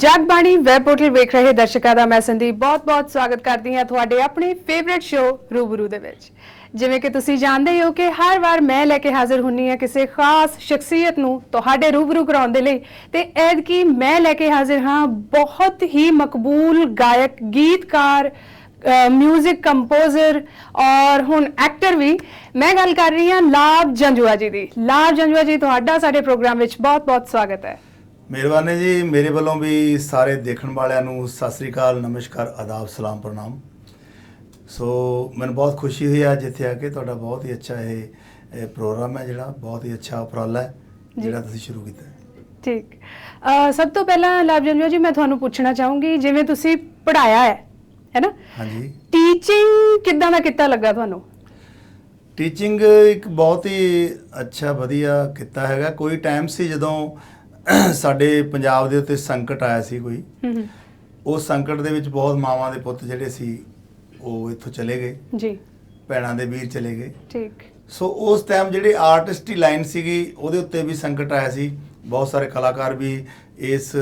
Jagbani web portal ਵੇਖ ਰਹੇ ਦਰਸ਼ਕਾਂ ਦਾ ਮੈਂ ਸੰਦੀਪ ਬਹੁਤ-ਬਹੁਤ ਸਵਾਗਤ ਕਰਦੀ ਹਾਂ ਤੁਹਾਡੇ ਆਪਣੇ ਫੇਵਰਿਟ ਸ਼ੋਅ ਰੂਬਰੂ ਦੇ ਵਿੱਚ। ਜਿਵੇਂ ਕਿ ਤੁਸੀਂ ਜਾਣਦੇ ਹੀ ਹੋ ਕਿ ਹਰ ਵਾਰ ਮੈਂ ਲੈ ਕੇ ਹਾਜ਼ਰ ਹੁੰਨੀ ਹਾਂ ਕਿਸੇ ਖਾਸ ਸ਼ਖਸੀਅਤ ਨੂੰ ਤੁਹਾਡੇ ਰੂਬਰੂ ਕਰਾਉਣ ਦੇ ਲਈ ਤੇ ਐਤਕੀ ਮੈਂ ਲੈ ਕੇ ਹਾਜ਼ਰ ਹਾਂ ਬਹੁਤ ਹੀ ਮਕਬੂਲ ਗਾਇਕ, ਗੀਤਕਾਰ ਮਿਊਜ਼ਿਕ ਕੰਪੋਜ਼ਰ ਔਰ ਹੁਣ ਐਕਟਰ ਵੀ ਮੈਂ ਗੱਲ ਕਰ ਰਹੀ ਹਾਂ ਲਾਭ ਜੰਜੂਆ ਜੀ ਦੀ। ਲਾਭ ਜੰਜੂਆ ਜੀ, ਤੁਹਾਡਾ ਸਾਡੇ ਪ੍ਰੋਗਰਾਮ ਵਿੱਚ ਬਹੁਤ-ਬਹੁਤ ਸਵਾਗਤ ਹੈ। ਮਿਹਰਬਾਨੀ ਜੀ ਮੇਰੇ ਵੱਲੋਂ ਵੀ ਸਾਰੇ ਦੇਖਣ ਵਾਲਿਆਂ ਨੂੰ ਸਤਿ ਸ੍ਰੀ ਅਕਾਲ ਨਮਸਕਾਰ ਆਦਾਬ ਸਲਾਮ ਪ੍ਰਣਾਮ। ਸੋ ਮੈਨੂੰ ਬਹੁਤ ਖੁਸ਼ੀ ਹੋਈ ਅੱਜ ਇੱਥੇ ਆ ਕੇ ਤੁਹਾਡਾ ਬਹੁਤ ਹੀ ਅੱਛਾ ਇਹ ਪ੍ਰੋਗਰਾਮ ਹੈ ਜਿਹੜਾ ਬਹੁਤ ਹੀ ਅੱਛਾ ਉਪਰਾਲਾ ਹੈ। ਜਿਹੜਾ ਤੁਸੀਂ ਸ਼ੁਰੂ ਕੀਤਾ ਹੈ। ਠੀਕ। ਸਭ ਤੋਂ ਪਹਿਲਾਂ ਲਾਭਜਨਜੋ ਜੀ ਮੈਂ ਤੁਹਾਨੂੰ ਪੁੱਛਣਾ ਚਾਹੂੰਗੀ ਜਿਵੇਂ ਤੁਸੀਂ ਪੜਾਇਆ ਹੈ ਹੈ ਨਾ? ਹਾਂਜੀ। ਟੀਚਿੰਗ ਕਿੱਦਾਂ ਦਾ ਕਿੱਤਾ ਲੱਗਾ ਤੁਹਾਨੂੰ? ਟੀਚਿੰਗ ਇੱਕ ਬਹੁਤ ਹੀ ਅੱਛਾ ਵਧੀਆ ਕੀਤਾ ਹੈਗਾ। ਕੋਈ ਟਾਈਮ ਸੀ ਜਦੋਂ ਸਾਡੇ ਪੰਜਾਬ ਦੇ ਉੱਤੇ ਸੰਕਟ ਆਇਆ ਸੀ ਕੋਈ। ਹੂੰ ਹੂੰ। ਉਸ ਸੰਕਟ ਦੇ ਵਿੱਚ ਬਹੁਤ ਮਾਵਾਂ ਦੇ ਪੁੱਤ ਜਿਹੜੇ ਸੀ ਉਹ ਇੱਥੋਂ ਚਲੇ ਗਏ। ਜੀ। ਭੈਣਾਂ ਦੇ ਵੀਰ ਚਲੇ ਗਏ। ਠੀਕ। ਸੋ ਉਸ ਟਾਈਮ ਜਿਹੜੀ ਆਰਟਿਸਟ ਦੀ ਲਾਈਨ ਸੀਗੀ ਉਹਦੇ ਉੱਤੇ ਵੀ ਸੰਕਟ ਆਇਆ ਸੀ। ਬਹੁਤ ਸਾਰੇ ਕਲਾਕਾਰ ਵੀ ਇਸ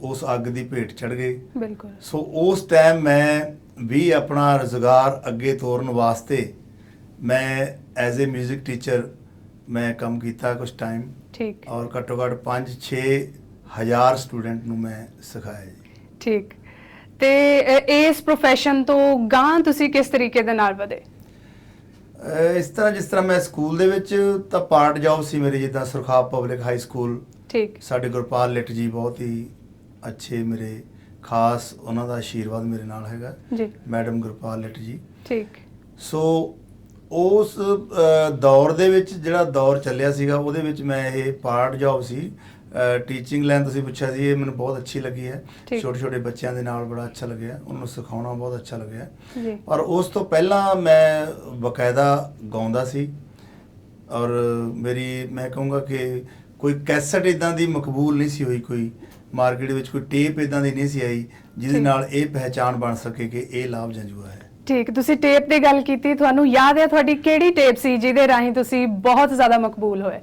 ਉਸ ਅੱਗ ਦੀ ਭੇਟ ਚੜ ਗਏ। ਬਿਲਕੁਲ। ਸੋ ਉਸ ਟਾਈਮ ਮੈਂ ਵੀ ਆਪਣਾ ਰੁਜ਼ਗਾਰ ਅੱਗੇ ਤੋਰਨ ਵਾਸਤੇ ਮੈਂ ਐਜ਼ ਅ 뮤직 ਟੀਚਰ ਮੈਂ ਕੰਮ ਕੀਤਾ ਕੁਝ ਟਾਈਮ ਠੀਕ। ਔਰ ਘੱਟੋ ਘੱਟ 5-6 ਹਜ਼ਾਰ ਸਟੂਡੈਂਟ ਨੂੰ ਮੈਂ ਸਿਖਾਇਆ ਜੀ। ਠੀਕ। ਤੇ ਇਸ profession ਤੋਂ ਗਾਂ ਤੁਸੀਂ ਕਿਸ ਤਰੀਕੇ ਦੇ ਨਾਲ ਵਧੇ? ਅਹ ਇਸ ਤਰ੍ਹਾਂ ਜਿਸ ਤਰ੍ਹਾਂ ਮੈਂ ਸਕੂਲ ਦੇ ਵਿੱਚ ਤਾਂ ਪਾਰਟ ਜੌਬ ਸੀ ਮੇਰੀ ਜਿੱਦਾਂ ਸੁਰਖਾਬ ਪਬਲਿਕ ਹਾਈ ਸਕੂਲ ਠੀਕ। ਸਾਡੇ ਗੁਰਪਾਲ ਲਿਟ ਜੀ ਬਹੁਤ ਹੀ ਅੱਛੇ ਮੇਰੇ ਖਾਸ ਉਹਨਾਂ ਦਾ ਆਸ਼ੀਰਵਾਦ ਮੇਰੇ ਨਾਲ ਹੈਗਾ। ਜੀ। ਮੈਡਮ ਗੁਰਪਾਲ ਲਿਟ ਜੀ। ਠੀਕ। ਸੋ ਉਸ ਦੌਰ ਦੇ ਵਿੱਚ ਜਿਹੜਾ ਦੌਰ ਚੱਲਿਆ ਸੀਗਾ ਉਹਦੇ ਵਿੱਚ ਮੈਂ ਇਹ ਪਾਰਟ ਜੌਬ ਸੀ। ਟੀਚਿੰਗ ਲਾਈਨ ਤੁਸੀਂ ਪੁੱਛਿਆ ਸੀ ਇਹ ਮੈਨੂੰ ਬਹੁਤ ਅੱਛੀ ਲੱਗੀ ਹੈ। ਛੋਟੇ ਛੋਟੇ ਬੱਚਿਆਂ ਦੇ ਨਾਲ ਬੜਾ ਅੱਛਾ ਲੱਗਿਆ ਉਹਨੂੰ ਸਿਖਾਉਣਾ ਬਹੁਤ ਅੱਛਾ ਲੱਗਿਆ। ਪਰ ਉਸ ਤੋਂ ਪਹਿਲਾਂ ਮੈਂ ਬਕਾਇਦਾ ਗਾਉਂਦਾ ਸੀ। ਔਰ ਮੇਰੀ ਮੈਂ ਕਹੂੰਗਾ ਕਿ ਕੋਈ ਕੈਸਟ ਇਦਾਂ ਦੀ ਮਕਬੂਲ ਨਹੀਂ ਸੀ ਹੋਈ ਕੋਈ ਮਾਰਕੀਟ ਵਿੱਚ ਕੋਈ ਟੇਪ ਇਦਾਂ ਦੀ ਨਹੀਂ ਸੀ ਆਈ ਜਿਹਦੇ। ਨਾਲ ਇਹ ਪਹਿਚਾਣ ਬਣ ਸਕੇ ਕਿ ਇਹ ਲਾਭ ਜੰਜੂਆ ਹੈ। ਠੀਕ ਤੁਸੀਂ ਟੇਪ ਦੀ ਗੱਲ ਕੀਤੀ ਤੁਹਾਨੂੰ ਯਾਦ ਹੈ ਤੁਹਾਡੀ ਕਿਹੜੀ ਟੇਪ ਸੀ ਜਿਹਦੇ ਰਾਹੀਂ ਤੁਸੀਂ ਬਹੁਤ ਜ਼ਿਆਦਾ ਮਕਬੂਲ ਹੋਏ?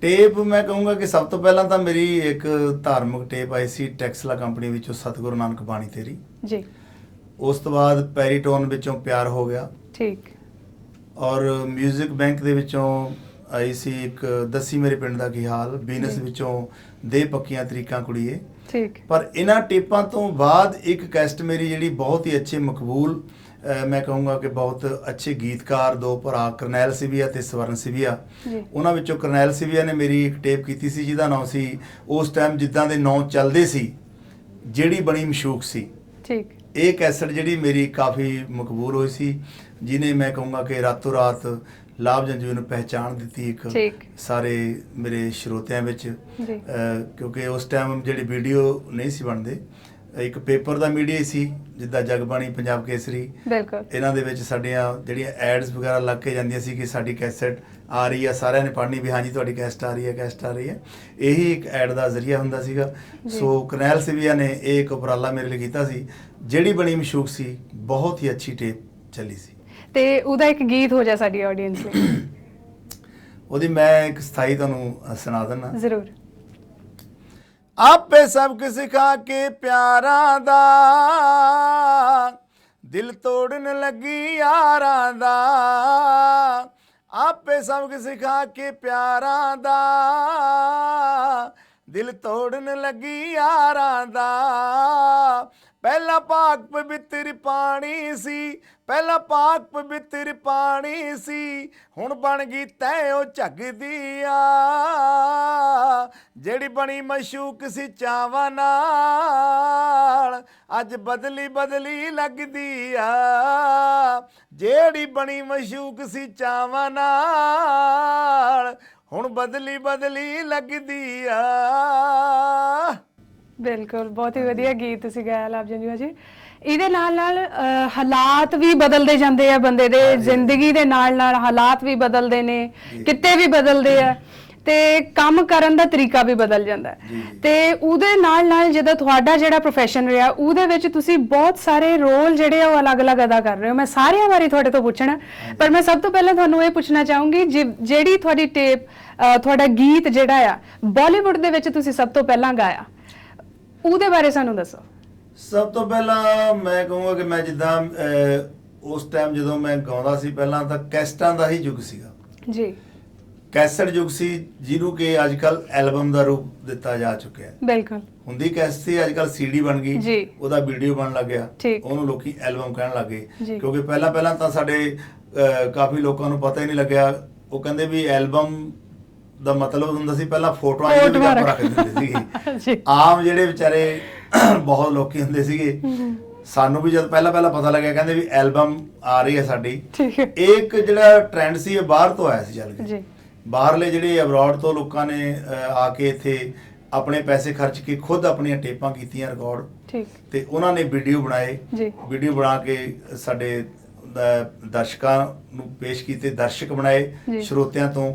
ਟੇਪ ਮੈਂ ਕਹੂੰਗਾ ਕਿ ਸਭ ਤੋਂ ਪਹਿਲਾਂ ਤਾਂ ਮੇਰੀ ਇੱਕ ਧਾਰਮਿਕ ਟੇਪ ਆਈ ਸੀ ਟੈਕਸਲਾ ਕੰਪਨੀ ਵਿੱਚੋਂ ਸਤਿਗੁਰੂ ਨਾਨਕ ਬਾਣੀ ਤੇਰੀ। ਜੀ। ਉਸ ਤੋਂ ਬਾਅਦ ਪੈਰੀਟੋਨ ਵਿੱਚੋਂ ਪਿਆਰ ਹੋ ਗਿਆ। ਠੀਕ। ਔਰ 뮤직 ਬੈਂਕ ਦੇ ਵਿੱਚੋਂ ਆਈ ਸੀ ਇੱਕ ਦੱਸੀ ਮੇਰੇ ਪਿੰਡ ਦਾ ਕੀ ਹਾਲ ਬੀਨਸ। ਵਿੱਚੋਂ ਦੇ ਪੱਕੀਆਂ ਤਰੀਕਾਂ ਕੁੜੀਏ। ਠੀਕ। ਪਰ ਇਹਨਾਂ ਟੇਪਾਂ ਤੋਂ ਬਾਅਦ ਇੱਕ ਕੈਸਟ ਮੇਰੀ ਜਿਹੜੀ ਬਹੁਤ ਹੀ ਅੱਛੇ ਮਕਬੂਲ ਮੈਂ ਕਹੂੰਗਾ ਕਿ ਬਹੁਤ ਅੱਛੇ ਗੀਤਕਾਰ ਦੋ ਭਰਾ ਕਰਨੈਲ ਸਿਵੀਆ ਤੇ ਸਵਰਨ ਸਿਵੀਆ। ਉਹਨਾਂ ਵਿੱਚੋਂ ਕਰਨੈਲ ਸਿਵੀਆ ਨੇ ਮੇਰੀ ਇੱਕ ਟੇਪ ਕੀਤੀ ਸੀ ਜਿਹਦਾ ਨਾਮ ਸੀ ਉਸ ਟਾਈਮ ਜਿੱਦਾਂ ਦੇ ਨਾਂ ਚੱਲਦੇ ਸੀ ਜਿਹੜੀ ਬਣੀ ਮਸ਼ੂਕ ਸੀ। ਠੀਕ। ਇਹ ਕੈਸਟ ਜਿਹੜੀ ਮੇਰੀ ਕਾਫੀ ਮਕਬੂਲ ਹੋਈ ਸੀ ਜਿਨੇ ਮੈਂ ਕਹੂੰਗਾ ਕਿ ਰਾਤੋਂ ਰਾਤ ਲਾਭ ਜੰਜੂ ਨੂੰ ਪਹਿਚਾਣ ਦਿੱਤੀ ਇੱਕ। ਸਾਰੇ ਮੇਰੇ ਸਰੋਤਿਆਂ ਵਿੱਚ ਕਿਉਂਕਿ ਉਸ ਟਾਈਮ ਜਿਹੜੀ ਵੀਡੀਓ ਨਹੀਂ ਸੀ ਬਣਦੇ ਇੱਕ ਪੇਪਰ ਦਾ ਮੀਡੀਆ ਸੀ ਜਿੱਦਾਂ ਜਗਬਾਣੀ ਪੰਜਾਬ ਕੇਸਰੀ। ਬਿਲਕੁਲ। ਇਹਨਾਂ ਦੇ ਵਿੱਚ ਸਾਡੀਆਂ ਜਿਹੜੀਆਂ ਐਡਸ ਵਗੈਰਾ ਲੱਗ ਕੇ ਜਾਂਦੀਆਂ ਸੀ ਕਿ ਸਾਡੀ ਕੈਸਟ ਆ ਰਹੀ ਆ ਸਾਰਿਆਂ ਨੇ ਪੜ੍ਹਨੀ ਵੀ ਹਾਂਜੀ ਤੁਹਾਡੀ ਕੈਸਟ ਆ ਰਹੀ ਹੈ ਕੈਸਟ ਆ ਰਹੀ ਹੈ। ਇਹੀ ਇੱਕ ਐਡ ਦਾ ਜ਼ਰੀਆ ਹੁੰਦਾ ਸੀਗਾ। ਸੋ ਕਰਨੈਲ ਸਿਵੀਆ ਨੇ ਇਹ ਇੱਕ ਉਪਰਾਲਾ ਮੇਰੇ ਲਈ ਕੀਤਾ ਸੀ ਜਿਹੜੀ ਬਣੀ ਮਸ਼ੂਕ ਸੀ ਬਹੁਤ ਹੀ ਅੱਛੀ ਟੇਪ ਚੱਲੀ ਸੀ। ਤੇ ਉਹਦਾ ਇੱਕ ਗੀਤ ਹੋ ਜਾ ਸਾਡੀ ਆਡੀਅנס ਲਈ। ਉਹਦੀ ਮੈਂ ਇੱਕ ਸਥਾਈ ਤੁਹਾਨੂੰ ਸੁਣਾ ਦਿੰਦਾ। ਜ਼ਰੂਰ। ਆਪੇ ਸਭ ਕੁ ਸਿਖਾ ਕੇ ਪਿਆਰਾਂ ਦਾ ਦਿਲ ਤੋੜਨ ਲੱਗੀ ਯਾਰਾਂ ਦਾ। ਆਪੇ ਸਭ ਕੁ ਸਿਖਾ ਕੇ ਪਿਆਰਾਂ ਦਾ ਦਿਲ ਤੋੜਨ ਲੱਗੀ ਯਾਰਾਂ ਦਾ। ਪਹਿਲਾ ਪਾਕ ਪਵਿੱਤਰ ਪਾਣੀ ਸੀ, ਪਹਿਲਾ ਪਾਕ ਪਵਿੱਤਰ ਪਾਣੀ ਸੀ, ਹੁਣ ਬਣ ਗਈ ਤੈ ਉਹ ਝਗਦੀ ਆ ਜਿਹੜੀ ਬਣੀ ਮਸ਼ੂਕ ਸੀ ਚਾਵਾਂ ਨਾਲ, ਅੱਜ ਬਦਲੀ ਬਦਲੀ ਲੱਗਦੀ ਆ। ਜਿਹੜੀ ਬਣੀ ਮਸ਼ੂਕ ਸੀ ਚਾਵਾਂ ਨਾਲ, ਹੁਣ ਬਦਲੀ ਬਦਲੀ ਲੱਗਦੀ ਆ। ਬਿਲਕੁਲ ਬਹੁਤ ਹੀ ਵਧੀਆ ਗੀਤ ਤੁਸੀਂ ਗਾਇਆ ਲਾਭਜਨ ਜੀ ਇਹਦੇ ਨਾਲ ਨਾਲ ਅਹ, ਹਾਲਾਤ ਵੀ ਬਦਲਦੇ ਜਾਂਦੇ ਆ ਬੰਦੇ ਦੇ। ਜ਼ਿੰਦਗੀ ਦੇ ਨਾਲ ਨਾਲ ਹਾਲਾਤ ਵੀ ਬਦਲਦੇ ਨੇ। ਕਿਤੇ ਵੀ ਬਦਲਦੇ ਆ ਤੇ ਕੰਮ ਕਰਨ ਦਾ ਤਰੀਕਾ ਵੀ ਬਦਲ ਜਾਂਦਾ ਹੈ। ਤੇ ਉਹਦੇ ਨਾਲ ਨਾਲ ਜਦੋਂ ਤੁਹਾਡਾ ਜਿਹੜਾ profession ਰਿਹਾ ਉਹਦੇ ਵਿੱਚ ਤੁਸੀਂ ਬਹੁਤ ਸਾਰੇ ਰੋਲ ਜਿਹੜੇ ਆ ਉਹ ਅਲੱਗ-ਅਲੱਗ ਅਦਾ ਕਰ ਰਹੇ ਹੋ ਮੈਂ ਸਾਰਿਆਂ ਬਾਰੇ ਤੁਹਾਡੇ ਤੋਂ ਪੁੱਛਣਾ ਪਰ ਮੈਂ ਸਭ ਤੋਂ ਪਹਿਲਾਂ ਤੁਹਾਨੂੰ ਇਹ ਪੁੱਛਣਾ ਚਾਹੂੰਗੀ ਜਿ- ਜਿਹੜੀ ਤੁਹਾਡੀ ਟੇਪ ਤੁਹਾਡਾ ਗੀਤ ਜਿਹੜਾ ਆ ਬਾਲੀਵੁੱਡ ਦੇ ਵਿੱਚ ਤੁਸੀਂ ਸਭ ਤੋਂ ਪਹਿਲਾਂ ਗਾਇਆ ਉਹਦੇ ਬਾਰੇ ਸਾਨੂੰ ਦੱਸੋ। ਸਭ ਤੋਂ ਪਹਿਲਾਂ ਮੈਂ ਕਹੂੰਗਾ ਕਿ ਮੈਂ ਜਿੱਦਾਂ ਉਸ ਟਾਈਮ ਜਦੋਂ ਮੈਂ ਗਾਉਂਦਾ ਸੀ ਪਹਿਲਾਂ ਤਾਂ ਕੈਸਟਾਂ ਦਾ ਹੀ ਯੁੱਗ ਸੀਗਾ। ਜੀ। ਕੈਸਟ ਯੁੱਗ ਸੀ ਜਿਹਨੂੰ ਕਿ ਅੱਜ ਕੱਲ ਐਲਬਮ ਦਾ ਰੂਪ ਦਿੱਤਾ ਜਾ ਚੁੱਕਿਆ ਹੈ। ਬਿਲਕੁਲ। ਹੁੰਦੀ ਕੈਸਟ ਸੀ ਅੱਜ ਕੱਲ ਸੀਡੀ ਬਣ। ਗਈ। ਉਹਦਾ ਵੀਡੀਓ ਬਣਨ ਲੱਗ ਗਿਆ। ਉਹਨੂੰ ਲੋਕੀ ਐਲਬਮ ਕਹਿਣ ਲੱਗ ਕਿਉਂਕਿ ਪਹਿਲਾਂ ਪਹਿਲਾਂ ਤਾਂ ਸਾਡੇ ਕਾਫੀ ਲੋਕਾਂ ਨੂੰ ਪਤਾ ਹੀ ਨਹੀਂ ਲੱਗਿਆ। ਉਹ ਕਹਿੰਦੇ ਵੀ ਐਲਬਮ ਦਾ ਮਤਲਬ ਹੁੰਦਾ ਸੀ ਪਹਿਲਾਂ ਫੋਟੋਆਂ ਫੋਟੋਆਂ ਆਪਾਂ ਰੱਖ- ਦਿੰਦੇ ਸੀਗੇ। ਆਮ ਜਿਹੜੇ ਵਿਚਾਰੇ ਬਹੁਤ ਲੋਕੀ ਹੁੰਦੇ ਸੀਗੇ ਸਾਨੂੰ ਵੀ ਜਦ ਪਹਿਲਾਂ ਪਹਿਲਾਂ ਪਤਾ ਲੱਗਿਆ ਕਹਿੰਦੇ ਵੀ ਐਲਬਮ ਆ ਰਹੀ ਹੈ ਸਾਡੀ। ਠੀਕ ਹੈ। ਇੱਕ ਜਿਹੜਾ ਟ੍ਰੈਂਡ ਸੀ ਇਹ ਬਾਹਰ ਤੋਂ ਆਇਆ ਸੀ ਚੱਲ ਕੇ। ਜੀ। ਬਾਹਰਲੇ ਜਿਹੜੇ ਅਬਰੋਡ ਤੋਂ ਲੋਕਾਂ ਨੇ ਆ ਕੇ ਇੱਥੇ ਆਪਣੇ ਪੈਸੇ ਖਰਚ ਕੇ ਖੁਦ ਆਪਣੀਆਂ ਟੇਪਾਂ ਕੀਤੀਆਂ ਰਿਕਾਰਡ ਠੀਕ। ਤੇ ਉਹਨਾਂ ਨੇ ਵੀਡੀਓ ਬਣਾਏ। ਜੀ। ਵੀਡੀਓ ਬਣਾ ਕੇ ਸਾਡੇ ਦਰਸ਼ਕਾਂ ਨੂੰ ਪੇਸ਼ ਕੀਤੇ ਦਰਸ਼ਕ। ਬਣਾਏ ਸਰੋਤਿਆਂ ਤੋਂ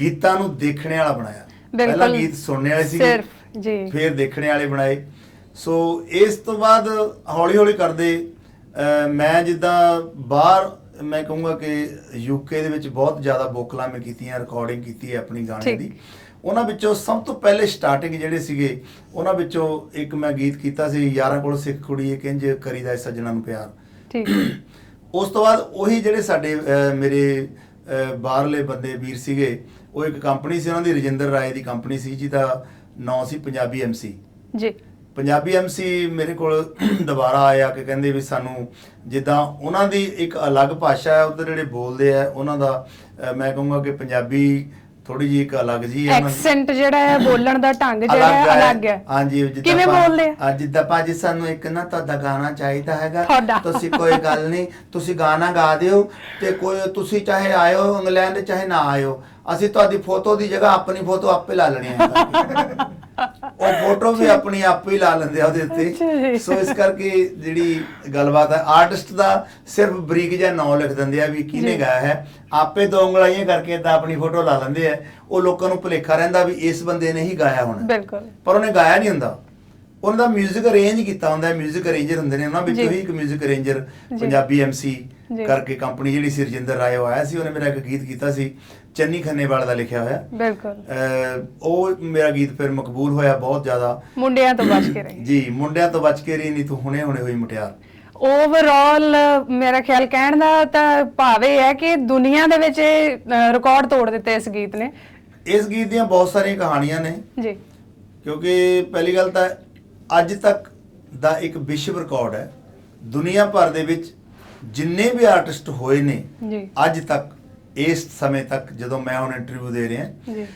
ਗੀਤਾਂ ਨੂੰ ਦੇਖਣੇ ਵਾਲਾ ਬਣਾਇਆ। ਪਹਿਲਾਂ ਗੀਤ ਸੁਣਨੇ ਵਾਲੇ ਸੀ ਸਿਰਫ ਜੀ ਫਿਰ ਦੇਖਣੇ ਵਾਲੇ ਬਣਾਏ ਸੋ ਇਸ ਤੋਂ ਬਾਅਦ ਹੌਲੀ ਹੌਲੀ ਕਰਦੇ ਮੈਂ ਜਿੱਦਾਂ ਬਾਹਰ ਮੈਂ ਕਹੂੰਗਾ ਕਿ ਯੂਕੇ ਦੇ ਵਿੱਚ ਬਹੁਤ ਜ਼ਿਆਦਾ ਵੋਕਲਾਂ ਮੈਂ ਕੀਤੀਆਂ ਰਿਕਾਰਡਿੰਗ ਕੀਤੀ ਹੈ ਆਪਣੀ ਗਾਣੇ। ਦੀ ਉਹਨਾਂ ਵਿੱਚੋਂ ਸਭ ਤੋਂ ਪਹਿਲੇ ਸਟਾਰਟਿੰਗ ਜਿਹੜੇ ਸੀਗੇ ਉਹਨਾਂ ਵਿੱਚੋਂ ਇੱਕ ਮੈਂ ਗੀਤ ਕੀਤਾ ਸੀ ਯਾਰਾਂ ਕੋਲ ਸਿੱਖ ਕੁੜੀ ਇਹ ਕਿੰਜ ਕਰੀਦਾ ਸੱਜਣਾ ਨੂੰ ਪਿਆਰ ਠੀਕ ਉਸ ਤੋਂ ਬਾਅਦ ਉਹੀ ਜਿਹੜੇ ਸਾਡੇ ਮੇਰੇ ਬਾਹਰਲੇ ਬੰਦੇ ਵੀਰ ਸੀਗੇ ਉਹ ਇੱਕ ਕੰਪਨੀ ਸੀ ਉਹਨਾਂ ਦੀ ਰਜਿੰਦਰ ਰਾਏ ਦੀ ਕੰਪਨੀ ਸੀ ਜਿਹਦਾ ਨਾਂ ਸੀ ਪੰਜਾਬੀ ਐਮਸੀ ਜੀ। ਪੰਜਾਬੀ ਐਮਸੀ ਮੇਰੇ ਕੋਲ ਦੁਬਾਰਾ ਆਇਆ ਕਿ ਕਹਿੰਦੇ ਵੀ ਸਾਨੂੰ ਜਿੱਦਾਂ ਉਹਨਾਂ ਦੀ ਇੱਕ ਅਲੱਗ ਭਾਸ਼ਾ ਹੈ ਉਧਰ ਜਿਹੜੇ ਬੋਲਦੇ ਆ ਉਹਨਾਂ ਦਾ ਮੈਂ ਕਹੂੰਗਾ ਕਿ ਪੰਜਾਬੀ ਥੋੜੀ ਜਿਹੀ ਇੱਕ ਅਲੱਗ ਜੀ ਹੈ। ਐਕਸੈਂਟ ਜਿਹੜਾ ਹੈ ਬੋਲਣ ਦਾ ਢੰਗ ਜਿਹੜਾ ਹੈ ਅਲੱਗ ਹੈ ਹਾਂਜੀ ਜਿੱਦਾਂ ਕਿਵੇਂ ਭਾ- ਬੋਲਦੇ ਆ? ਹਾਂ, ਜਿੱਦਾਂ ਭਾਜੀ ਸਾਨੂੰ ਇੱਕ ਨਾ ਤੁਹਾਡਾ ਗਾਣਾ ਚਾਹੀਦਾ ਹੈਗਾ ਤੁਹਾਡਾ। ਤੁਸੀਂ ਕੋਈ ਗੱਲ ਨਹੀਂ ਤੁਸੀਂ ਗਾਣਾ ਗਾ ਦਿਓ ਤੇ ਕੋਈ ਤੁਸੀਂ ਚਾਹੇ ਆਇਓ ਇੰਗਲੈਂਡ ਚਾਹੇ ਨਾ ਆਇਓ ਅਸੀਂ ਤੁਹਾਡੀ ਫੋਟੋ ਦੀ ਜਗ੍ਹਾ ਆਪਣੀ ਫੋਟੋ ਆਪੇ ਲਾ ਲੈਣੀ ਹੈ ਉਹ ਫੋਟੋ ਵੀ ਆਪਣੀ ਆਪੇ ਹੀ ਲਾ ਲੈਂਦੇ ਆ ਉਹਦੇ ਅੱਛਾ ਜੀ। ਉੱਤੇ ਸੋ ਇਸ ਕਰਕੇ ਜਿਹੜੀ ਗੱਲਬਾਤ ਹੈ ਆਰਟਿਸਟ ਦਾ ਸਿਰਫ ਬਰੀਕ ਜਿਹਾ ਨਾਂ ਲਿਖ ਦਿੰਦੇ ਆ ਵੀ ਕਿਹਨੇ ਜੀ। ਗਾਇਆ ਹੈ ਆਪੇ ਦੋ ਉਂਗਲਾਈਆਂ ਕਰਕੇ ਤਾਂ ਆਪਣੀ ਫੋਟੋ ਲਾ ਲੈਂਦੇ ਆ ਉਹ ਲੋਕਾਂ ਨੂੰ ਭੁਲੇਖਾ ਰਹਿੰਦਾ ਵੀ ਇਸ ਬੰਦੇ ਨੇ ਹੀ ਗਾਇਆ ਹੋਣਾ ਬਿਲਕੁਲ ਪਰ ਉਹਨੇ ਗਾਇਆ ਨਹੀਂ ਹੁੰਦਾ ਉਹਨਾਂ ਦਾ 뮤직 ਅਰੇਂਜ ਕੀਤਾ ਹੁੰਦਾ ਹੈ 뮤직 ਅਰੇਂਜਰ ਹੁੰਦੇ ਨੇ ਉਹਨਾਂ ਵਿੱਚੋਂ ਜੀ। ਹੀ ਇੱਕ 뮤직 ਅਰੇਂਜਰ ਜੀ। ਪੰਜਾਬੀ ਐਮਸੀ ਜੀ। ਕਰਕੇ ਕੰਪਨੀ ਜਿਹੜੀ ਸੀ ਰਜਿੰਦਰ ਰਾਏ ਉਹ ਆਇਆ ਸੀ ਉਹਨੇ ਮੇਰਾ ਇੱਕ ਗੀਤ ਕੀਤਾ ਸੀ ਚੰਨੀ ਖੰਨੇਵਾਲ ਦਾ ਲਿਖਿਆ ਹੋਇਆ। ਬਿਲਕੁਲ। ਅਹ ਉਹ ਮੇਰਾ ਗੀਤ ਫਿਰ ਮਕਬੂਲ ਹੋਇਆ ਬਹੁਤ ਜ਼ਿਆਦਾ। ਮੁੰਡਿਆਂ ਤੋਂ ਬਚ ਕੇ ਰਹੇ। ਜੀ ਮੁੰਡਿਆਂ ਤੋਂ ਬਚ ਕੇ ਰਹੀ ਨਹੀਂ ਤੂੰ ਹੁਣੇ ਹੁਣੇ ਹੋਈ ਮੁਟਿਆਰ। ਓਵਰਆਲ ਮੇਰਾ ਖਿਆਲ ਕਹਿਣ ਦਾ ਤਾਂ ਭਾਵ ਇਹ ਹੈ ਕਿ ਦੁਨੀਆ ਦੇ ਵਿੱਚ ਰਿਕਾਰਡ ਤੋੜ ਦਿੱਤੇ ਇਸ ਗੀਤ ਨੇ। ਇਸ ਗੀਤ ਦੀਆਂ ਬਹੁਤ ਸਾਰੀਆਂ ਕਹਾਣੀਆਂ ਨੇ। ਜੀ। ਕਿਉਂਕਿ ਪਹਿਲੀ ਗੱਲ ਤਾਂ ਅੱਜ ਤੱਕ ਦਾ ਇੱਕ ਵਿਸ਼ਵ ਰਿਕਾਰਡ ਹੈ। ਦੁਨੀਆ ਭਰ ਦੇ ਵਿੱਚ ਜਿੰਨੇ ਵੀ ਆਰਟਿਸਟ ਹੋਏ ਨੇ ਜੀ। ਅੱਜ ਤੱਕ ਇਸ ਸਮੇਂ ਤੱਕ ਜਦੋਂ ਮੈਂ ਹੁਣ ਇੰਟਰਵਿਊ ਦੇ ਰਿਹਾ ਜੀ।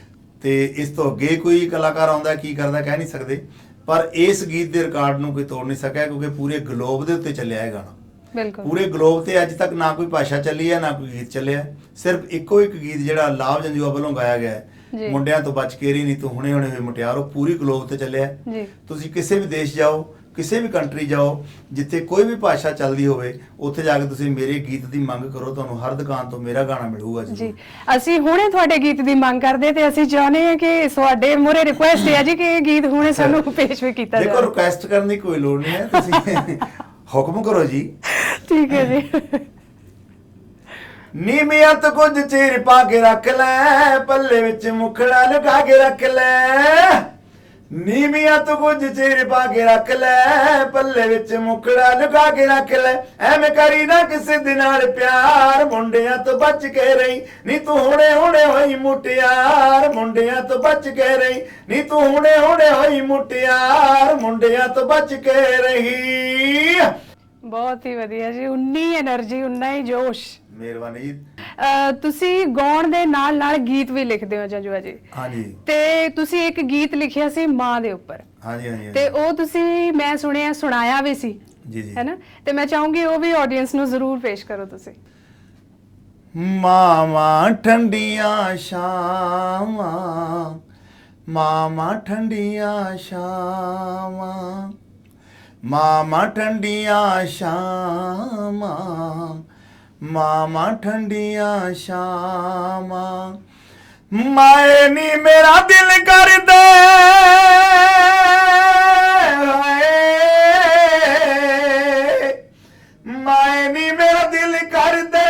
ਤੇ ਇਸ ਤੋਂ ਅੱਗੇ ਕੋਈ ਕਲਾਕਾਰ ਆਉਂਦਾ ਕੀ ਕਰਦਾ ਕਹਿ ਨਹੀਂ ਸਕਦੇ। ਪਰ ਇਸ ਗੀਤ ਦੇ ਰਿਕਾਰਡ ਨੂੰ ਕੋਈ ਤੋੜ ਨਹੀਂ ਸਕਿਆ ਕਿਉਂਕਿ ਪੂਰੇ ਗਲੋਬ ਦੇ ਉੱਤੇ ਚੱਲਿਆ ਇਹ ਗਾਣਾ। ਬਿਲਕੁਲ। ਪੂਰੇ ਗਲੋਬ ਤੇ ਅੱਜ ਤੱਕ ਨਾ ਕੋਈ ਭਾਸ਼ਾ ਚੱਲੀ ਹੈ ਨਾ ਕੋਈ ਗੀਤ ਚੱਲਿਆ। ਹੈ। ਸਿਰਫ ਇੱਕੋ ਇੱਕ ਗੀਤ ਜਿਹੜਾ ਲਾਭ ਜੰਜੂਆ ਵੱਲੋਂ ਗਾਇਆ ਗਿਆ ਹੈ। ਜੀ। ਮੁੰਡਿਆਂ ਤੋਂ ਬਚ ਕੇ ਰਹੀ ਨਹੀਂ ਤੂੰ ਹੁਣੇ ਹੁਣੇ ਹੋਈ ਮੁਟਿਆਰ ਉਹ ਪੂਰੀ ਗਲੋਬ ਤੇ ਚੱਲਿਆ। ਹੈ। ਜੀ। ਤੁਸੀਂ ਕਿਸੇ ਵੀ ਦੇਸ਼ ਜਾਓ ਕਿਸੇ ਵੀ ਕੰਟਰੀ ਜਾਓ ਜਿੱਥੇ ਕੋਈ ਵੀ ਭਾਸ਼ਾ ਚੱਲਦੀ ਹੋਵੇ ਉੱਥੇ ਜਾ ਕੇ ਤੁਸੀਂ ਮੇਰੇ ਗੀਤ ਦੀ ਮੰਗ ਕਰੋ ਤੁਹਾਨੂੰ ਹਰ ਦੁਕਾਨ ਤੋਂ ਮੇਰਾ ਗਾਣਾ ਮਿਲੂਗਾ ਜੀ। ਜੀ ਅਸੀਂ ਹੁਣੇ ਤੁਹਾਡੇ ਗੀਤ ਦੀ ਮੰਗ ਕਰਦੇ ਤੇ ਅਸੀਂ ਚਾਹੁੰਦੇ ਹਾਂ ਕਿ ਤੁਹਾਡੇ ਮੂਹਰੇ ਰਿਕੁਐਸਟ ਹੈ ਜੀ ਕਿ ਇਹ ਗੀਤ ਹੁਣੇ ਸਾਨੂੰ ਪੇਸ਼ ਵੀ ਕੀਤਾ ਦੇਖੋ ਜਾਵੇ। ਰਿਕੁਐਸਟ ਕਰਨ ਦੀ ਕੋਈ ਲੋੜ ਨਹੀਂ ਹੈ ਤੁਸੀਂ ਹੁਕਮ ਕਰੋ ਜੀ। ਠੀਕ ਹੈ ਜੀ। ਨੀਮੀਅਤ ਕੁਝ ਚਿਰ ਪਾ ਕੇ ਰੱਖ ਲੈ ਪੱਲੇ ਵਿੱਚ ਮੁਖੜਾ ਲਗਾ ਕੇ ਰੱਖ ਲੈ। ਨੀਵੀਆਂ ਬੁੱਝ ਚਿਰ ਪਾ ਕੇ ਰੱਖ ਲੈ ਪੱਲੇ ਵਿੱਚ ਮੁਕੜਾ ਲੁਕਾ ਕੇ ਰੱਖ ਲੈ। ਐਵੇਂ ਕਰੀ ਨਾ ਕਿਸੇ ਦੇ ਨਾਲ ਪਿਆਰ ਮੁੰਡਿਆਂ ਤੋਂ ਬਚ ਕੇ ਰਹੀ। ਨੀ ਤੂੰ ਹੁਣੇ ਹੁਣੇ ਹੋਈ ਮੁਟਿਆਰ ਮੁੰਡਿਆਂ ਤੋਂ ਬਚ ਕੇ ਰਹੀ। ਨੀ ਤੂੰ ਹੁਣੇ ਹੁਣੇ ਹੋਈ ਮੁਟਿਆਰ ਮੁੰਡਿਆਂ ਤੋਂ ਬਚ ਕੇ ਰਹੀ। ਬਹੁਤ ਹੀ ਵਧੀਆ ਜੀ ਉਨੀ એનર્ਜੀ ਉਨਾ ਹੀ ਜੋਸ਼। ਮਿਹਰਬਾਨੀ। ਤੁਸੀਂ ਗਾਉਣ ਦੇ ਨਾਲ ਨਾਲ ਗੀਤ ਵੀ ਲਿਖਦੇ ਹੋ ਜੰਜੂਆ ਜੀ ਹਾਂਜੀ। ਤੇ ਤੁਸੀਂ ਇੱਕ ਗੀਤ ਲਿਖਿਆ ਸੀ ਮਾਂ ਦੇ ਉੱਪਰ। ਹਾਂਜੀ ਹਾਂਜੀ ਤੇ ਉਹ ਤੁਸੀਂ ਮੈਂ ਸੁਣਿਆ ਸੁਣਾਇਆ ਵੀ ਸੀ। ਜੀ ਜੀ। ਹੈਨਾ? ਤੇ ਮੈਂ ਚਾਹੂੰਗੀ ਉਹ ਵੀ ਆਡੀਅנס ਨੂੰ ਜ਼ਰੂਰ ਪੇਸ਼ ਕਰੋ ਤੁਸੀਂ। ਮਾਵਾਂ ਠੰਡੀਆਂ ਸ਼ਾਮਾਂ ਮਾਵਾਂ ਠੰਡੀਆਂ ਸ਼ਾਮਾਂ ਮਾਵਾਂ ਠੰਡੀਆਂ ਸ਼ਾਮਾਂ ਮਾਮਾ ਠੰਡੀਆਂ ਸ਼ਾਮਾਂ ਮਾਏ ਨੀ ਮੇਰਾ ਦਿਲ ਕਰਦਾ। ਹਾਏ। ਮਾਏ ਨੀ ਮੇਰਾ ਦਿਲ ਕਰਦਾ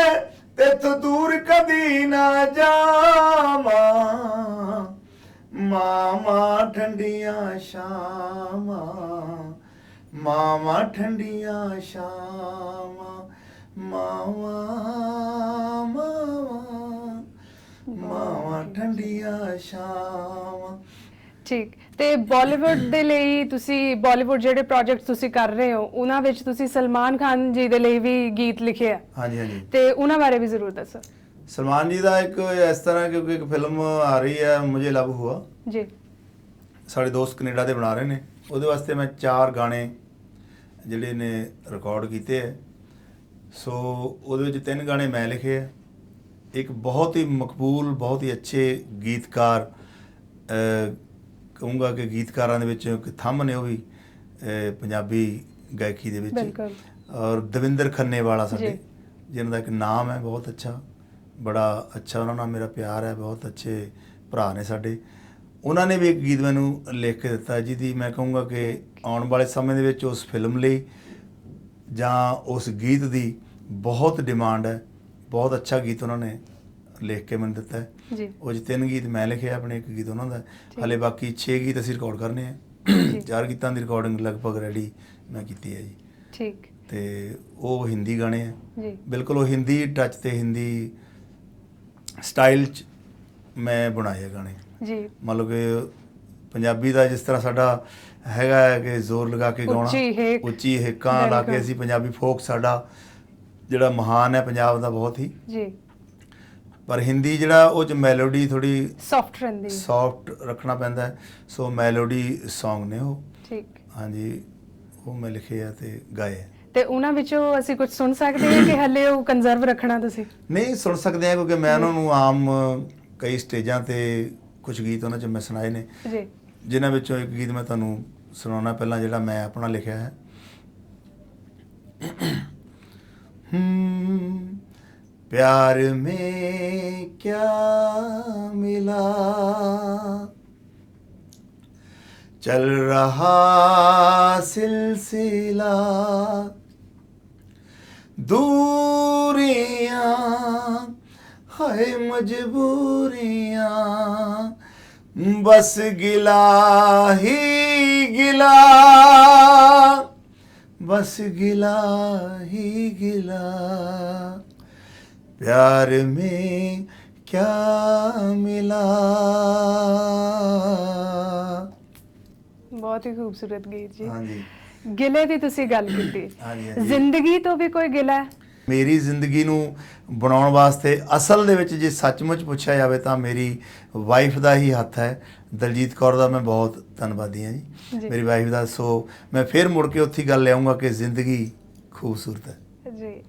ਤੇਥੋਂ ਦੂਰ ਕਦੀ ਨਾ ਜਾਵਾਂ। ਮਾਮਾ ਠੰਡੀਆਂ ਸ਼ਾਮਾਂ ਮਾਵਾਂ ਠੰਡੀਆਂ ਸ਼ਾਮਾਂ ਸ਼ਾਮਾਂ। ਠੀਕ ਤੇ ਬਾਲੀਵੁੱਡ ਦੇ ਲਈ ਤੁਸੀਂ ਬਾਲੀਵੁੱਡ ਜਿਹੜੇ ਪ੍ਰੋਜੈਕਟ ਤੁਸੀਂ ਕਰ ਰਹੇ ਹੋ ਉਹਨਾਂ ਵਿੱਚ ਤੁਸੀਂ ਸਲਮਾਨ ਖਾਨ ਜੀ ਦੇ ਲਈ ਵੀ ਗੀਤ ਲਿਖੇ ਆ। ਹਾਂਜੀ ਹਾਂਜੀ। ਤੇ ਉਹਨਾਂ ਬਾਰੇ ਵੀ ਜ਼ਰੂਰ ਦੱਸੋ। ਸਲਮਾਨ ਜੀ ਦਾ ਇੱਕ ਇਸ ਤਰ੍ਹਾਂ ਕਿਉਂਕਿ ਇੱਕ ਫਿਲਮ ਆ ਰਹੀ ਹੈ ਮੁਝੇ ਲਵ ਹੁਆ। ਜੀ। ਸਾਡੇ ਦੋਸਤ ਕੈਨੇਡਾ ਦੇ ਬਣਾ ਰਹੇ ਨੇ। ਉਹਦੇ ਵਾਸਤੇ ਮੈਂ ਚਾਰ ਗਾਣੇ ਜਿਹੜੇ ਨੇ ਰਿਕਾਰਡ ਕੀਤੇ ਹੈ। ਸੋ ਉਹਦੇ ਵਿੱਚ ਤਿੰਨ ਗਾਣੇ ਮੈਂ ਲਿਖੇ ਹੈ। ਇੱਕ ਬਹੁਤ ਹੀ ਮਕਬੂਲ ਬਹੁਤ ਹੀ ਅੱਛੇ ਗੀਤਕਾਰ ਕਹੂੰਗਾ ਕਿ ਗੀਤਕਾਰਾਂ ਦੇ ਵਿੱਚ ਇੱਕ ਥੰਮ ਨੇ ਉਹ ਵੀ ਪੰਜਾਬੀ ਗਾਇਕੀ ਦੇ ਵਿੱਚ ਬਿਲਕੁਲ। ਔਰ ਦਵਿੰਦਰ ਖੰਨੇ ਵਾਲਾ ਸਾਡੇ। ਜਿਹਨਾਂ ਦਾ ਇੱਕ ਨਾਮ ਹੈ ਬਹੁਤ ਅੱਛਾ ਬੜਾ ਅੱਛਾ ਉਹਨਾਂ ਨਾਲ ਮੇਰਾ ਪਿਆਰ ਹੈ ਬਹੁਤ ਅੱਛੇ ਭਰਾ ਨੇ ਸਾਡੇ ਉਹਨਾਂ ਨੇ ਵੀ ਇੱਕ ਗੀਤ ਮੈਨੂੰ ਲਿਖ ਕੇ ਦਿੱਤਾ ਜਿਹਦੀ ਮੈਂ ਕਹੂੰਗਾ ਕਿ ਆਉਣ ਵਾਲੇ ਸਮੇਂ ਦੇ ਵਿੱਚ ਉਸ ਫਿਲਮ ਲਈ ਜਾਂ ਉਸ ਗੀਤ ਦੀ ਬਹੁਤ ਡਿਮਾਂਡ ਹੈ ਬਹੁਤ ਅੱਛਾ ਗੀਤ ਉਹਨਾਂ ਨੇ ਲਿਖ ਕੇ ਮੈਨੂੰ ਦਿੱਤਾ ਹੈ। ਜੀ। ਉਹ 'ਚ ਤਿੰਨ ਗੀਤ ਮੈਂ ਲਿਖੇ ਆ, ਆਪਣੇ ਇੱਕ ਗੀਤ ਉਹਨਾਂ ਦਾ। ਹਲੇ ਬਾਕੀ 6 ਗੀਤ ਅਸੀਂ ਰਿਕਾਰਡ ਕਰਨੇ ਆ। ਜੀ। ਚਾਰ ਗੀਤਾਂ ਦੀ ਰਿਕਾਰਡਿੰਗ ਲਗਭਗ ਰੈਡੀ ਮੈਂ ਕੀਤੀ ਹੈ ਜੀ। ਠੀਕ। ਤੇ ਉਹ ਹਿੰਦੀ ਗਾਣੇ ਆ। ਜੀ। ਬਿਲਕੁਲ ਉਹ ਹਿੰਦੀ ਟੱਚ ਤੇ ਹਿੰਦੀ ਸਟਾਈਲ ਚ ਮੈਂ ਬਣਾਏ ਆ ਗਾਣੇ। ਜੀ। ਮਤਲਬ ਕਿ ਪੰਜਾਬੀ ਦਾ ਜਿਸ ਤਰ੍ਹਾਂ ਸਾਡਾ ਹੈਗਾ ਹੈ ਕਿ ਜ਼ੋਰ ਲਗਾ ਕੇ ਗਾਉਣਾ ਉੱਚੀ ਹੇਕ। ਉੱਚੀ ਹੇਕਾਂ ਲਾ ਕੇ। ਅਸੀਂ ਪੰਜਾਬੀ ਫੋਕ ਸਾਡਾ ਜਿਹੜਾ ਮਹਾਨ ਹੈ ਪੰਜਾਬ ਦਾ ਬਹੁਤ ਹੀ। ਜੀ। ਪਰ ਹਿੰਦੀ ਜਿਹੜਾ ਉਹ ਚ ਮੈਲੋਡੀ ਥੋੜੀ ਸੌਫਟ ਰਹਿੰਦੀ। ਹੈ। ਸੌਫਟ ਰੱਖਣਾ ਪੈਂਦਾ ਹੈ। ਸੋ ਮੈਲੋਡੀ Song ਨੇ ਉਹ। ਠੀਕ। ਹਾਂਜੀ ਉਹ ਮੈਂ ਲਿਖੇ ਆ ਤੇ ਗਾਏ ਤੇ ਉਹਨਾਂ ਵਿੱਚੋਂ ਅਸੀਂ ਕੁਝ ਸੁਣ ਸਕਦੇ ਹਾਂ ਕਿ ਹੱਲੇ ਉਹ ਕੰਜ਼ਰਵ ਰੱਖਣਾ ਤੁਸੀਂ? ਨਹੀਂ ਸੁਣ ਸਕਦੇ ਆ ਕਿਉਂਕਿ ਮੈਂ ਉਹਨਾਂ ਨੂੰ ਆਮ ਕਈ ਸਟੇਜਾਂ ਤੇ ਕੁਝ ਗੀਤ ਉਹਨਾਂ 'ਚ ਮੈਂ ਸੁਣਾਏ ਨੇ। ਜੀ। ਜਿਨ੍ਹਾਂ ਵਿੱਚੋਂ ਇੱਕ ਗੀਤ ਮੈਂ ਤੁਹਾਨੂੰ ਸੁਣਾਉਣਾ। ਪਹਿਲਾਂ ਜਿਹੜਾ ਮੈਂ ਆਪਣਾ ਲਿਖਿਆ ਹੈ। प्यार में क्या मिला? चल रहा सिलसिला दूरियाँ है मजबूरियाँ बस गिला ही गिला। बस गिला ही गिला प्यार में क्या मिला ਬਹੁਤ ਹੀ ਖੂਬਸੂਰਤ ਗੀਤ ਜੀ ਹਾਂਜੀ ਗਿਲੇ ਦੀ ਤੁਸੀਂ ਗੱਲ ਕੀਤੀ ਹਾਂਜੀ, ਹਾਂਜੀ। ਜ਼ਿੰਦਗੀ ਤੋਂ ਵੀ ਕੋਈ ਗਿਲਾ ਹੈ ਮੇਰੀ ਜ਼ਿੰਦਗੀ ਨੂੰ ਬਣਾਉਣ ਵਾਸਤੇ ਅਸਲ ਦੇ ਵਿੱਚ ਜੇ ਸੱਚਮੁੱਚ ਪੁੱਛਿਆ ਜਾਵੇ ਤਾਂ ਮੇਰੀ ਵਾਈਫ ਦਾ ਹੀ ਹੱਥ ਹੈ। ਦਲਜੀਤ ਕੌਰ ਦਾ ਮੈਂ ਬਹੁਤ ਧੰਨਵਾਦੀ ਹਾਂ ਜੀ। ਮੇਰੀ ਵਾਈਫ ਦਾ ਸੋ ਮੈਂ ਫਿਰ ਮੁੜ ਕੇ ਉੱਥੀ ਗੱਲ ਲਿਆਉਂਗਾ ਕਿ ਜ਼ਿੰਦਗੀ ਖੂਬਸੂਰਤ ਹੈ। ਜੀ।